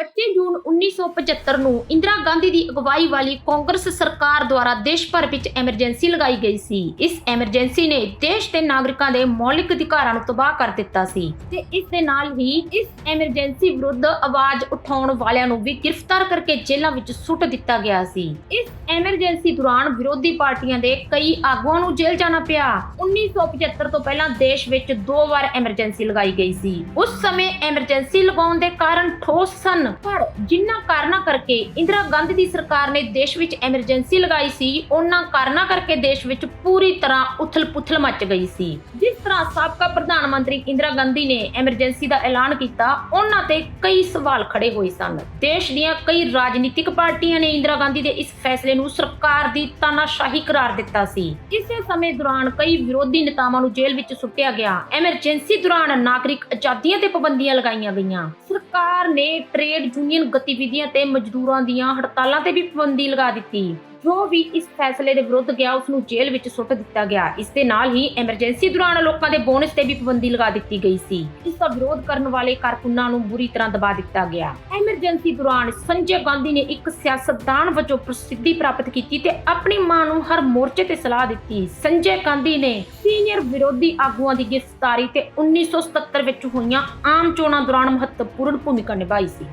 but 25 ਜੂਨ 1975 ਨੂੰ ਇੰਦਰਾ ਗਾਂਧੀ ਦੀ ਅਗਵਾਈ ਵਾਲੀ ਕਾਂਗਰਸ ਸਰਕਾਰ ਦੁਆਰਾ ਦੇਸ਼ ਭਰ ਵਿੱਚ ਐਮਰਜੈਂਸੀ ਲਗਾਈ ਗਈ ਸੀ। ਇਸ ਐਮਰਜੈਂਸੀ ਨੇ ਦੇਸ਼ ਦੇ ਨਾਗਰਿਕਾਂ ਦੇ ਮੌਲਿਕ ਅਧਿਕਾਰਾਂ ਨੂੰ ਤਬਾਹ ਕਰ ਦਿੱਤਾ ਸੀ ਤੇ ਇਸ ਦੇ ਨਾਲ ਹੀ ਇਸ ਐਮਰਜੈਂਸੀ ਵਿਰੁੱਧ ਆਵਾਜ਼ ਉਠਾਉਣ ਵਾਲਿਆਂ ਨੂੰ ਵੀ ਗ੍ਰਿਫਤਾਰ ਕਰਕੇ ਜੇਲ੍ਹਾਂ ਵਿੱਚ ਸੁੱਟ ਦਿੱਤਾ ਗਿਆ ਸੀ। ਇਸ ਐਮਰਜੈਂਸੀ ਦੌਰਾਨ ਵਿਰੋਧੀ ਪਾਰਟੀਆਂ ਦੇ ਕਈ ਆਗੂਆਂ ਨੂੰ ਜੇਲ੍ਹ ਜਾਣਾ ਪਿਆ। 1975 ਤੋਂ ਪਹਿਲਾਂ ਦੇਸ਼ ਵਿੱਚ ਦੋ ਵਾਰ ਐਮਰਜੈਂਸੀ ਲਗਾਈ ਗਈ ਸੀ। ਉਸ ਸਮੇਂ ਐਮਰਜੈਂਸੀ ਲਗਾਉਣ ਦੇ ਕਾਰਨ ਠੋਸ ਸਨ। ਪਰ ਜਿਨ੍ਹਾਂ ਕਾਰਨਾਂ ਕਰਕੇ ਇੰਦਰਾ ਗਾਂਧੀ ਦੀ ਸਰਕਾਰ ਨੇ ਦੇਸ਼ ਵਿੱਚ ਐਮਰਜੈਂਸੀ ਲਗਾਈ ਸੀ ਉਹਨਾਂ ਕਾਰਨਾਂ ਕਰਕੇ ਦੇਸ਼ ਵਿੱਚ ਪੂਰੀ ਤਰ੍ਹਾਂ ਉਥਲ-ਪੁਥਲ ਮਚ ਗਈ ਸੀ। ਜਿਸ ਤਰ੍ਹਾਂ ਸਾਬਕਾ ਪ੍ਰਧਾਨ ਮੰਤਰੀ ਇੰਦਰਾ ਗਾਂਧੀ ਨੇ ਐਮਰਜੈਂਸੀ ਦਾ ਐਲਾਨ ਕੀਤਾ ਉਹਨਾਂ ਤੇ ਕਈ ਸਵਾਲ ਖੜੇ ਹੋਏ ਸਨ। ਦੇਸ਼ ਦੀਆਂ ਕਈ ਰਾਜਨੀਤਿਕ ਪਾਰਟੀਆਂ ਨੇ ਇੰਦਰਾ ਗਾਂਧੀ ਦੇ ਇਸ ਫੈਸਲੇ ਨੂੰ ਸਰਕਾਰ ਦੀ ਤਾਨਾਸ਼ਾਹੀ ਕਰਾਰ ਦਿੱਤਾ ਸੀ। ਇਸੇ ਸਮੇਂ ਦੌਰਾਨ ਕਈ ਵਿਰੋਧੀ ਨੇਤਾਵਾਂ ਨੂੰ ਜੇਲ੍ਹ ਵਿੱਚ ਸੁੱਟਿਆ ਗਿਆ। ਐਮਰਜੈਂਸੀ ਦੌਰਾਨ ਨਾਗਰਿਕ ਆਜ਼ਾਦੀਆਂ ਤੇ ਪਾਬੰਦੀਆਂ ਲਗਾਈਆਂ ਗਈਆਂ। ਸਰਕਾਰ ਨੇ ਟ੍ਰੇਡ ਯੂਨੀਅਨ ਗਤੀਵਿਧੀਆਂ ਤੇ ਮਜ਼ਦੂਰਾਂ ਦੀਆਂ ਹੜਤਾਲਾਂ ਤੇ ਵੀ ਪਾਬੰਦੀ ਲਗਾ ਦਿੱਤੀ। ਜੋ ਵੀ ਇਸ ਫੈਸਲੇ ਦੇ ਵਿਰੁੱਧ ਗਿਆ, ਉਸ ਨੂੰ ਜੇਲ੍ਹ ਵਿੱਚ ਸੁੱਟ ਦਿੱਤਾ ਗਿਆ। ਇਸ ਦੇ ਨਾਲ ਹੀ ਐਮਰਜੈਂਸੀ ਦੌਰਾਨ ਲੋਕਾਂ ਦੇ ਬੋਨਸ ਤੇ ਵੀ ਪਾਬੰਦੀ ਲਗਾ ਦਿੱਤੀ ਗਈ ਸੀ। ਇਸ ਦਾ ਵਿਰੋਧ ਕਰਨ ਵਾਲੇ ਕਾਰਕੁਨਾਂ ਨੂੰ ਬੁਰੀ ਤਰ੍ਹਾਂ ਦਬਾ ਦਿੱਤਾ ਗਿਆ। ਐਮਰਜੈਂਸੀ ਦੌਰਾਨ ਸੰਜੇ ਗਾਂਧੀ ਨੇ ਇੱਕ ਸਿਆਸਤਦਾਨ ਵਜੋਂ ਪ੍ਰਸਿੱਧੀ ਪ੍ਰਾਪਤ ਕੀਤੀ ਤੇ ਆਪਣੀ ਮਾਂ ਨੂੰ ਹਰ ਮੋਰਚੇ ਤੇ ਸਲਾਹ ਦਿੱਤੀ। ਸੰਜੇ ਗਾਂਧੀ ਨੇ ਸੀਨੀਅਰ ਵਿਰੋਧੀ ਆਗੂਆਂ ਦੀ ਗ੍ਰਿਫਤਾਰੀ ਤੇ 1977 ਵਿੱਚ ਹੋਈਆਂ ਆਮ ਚੋਣਾਂ ਦੌਰਾਨ ਮਹੱਤਵਪੂਰਨ ਭੂਮਿਕਾ ਨਿਭਾਈ ਸੀ।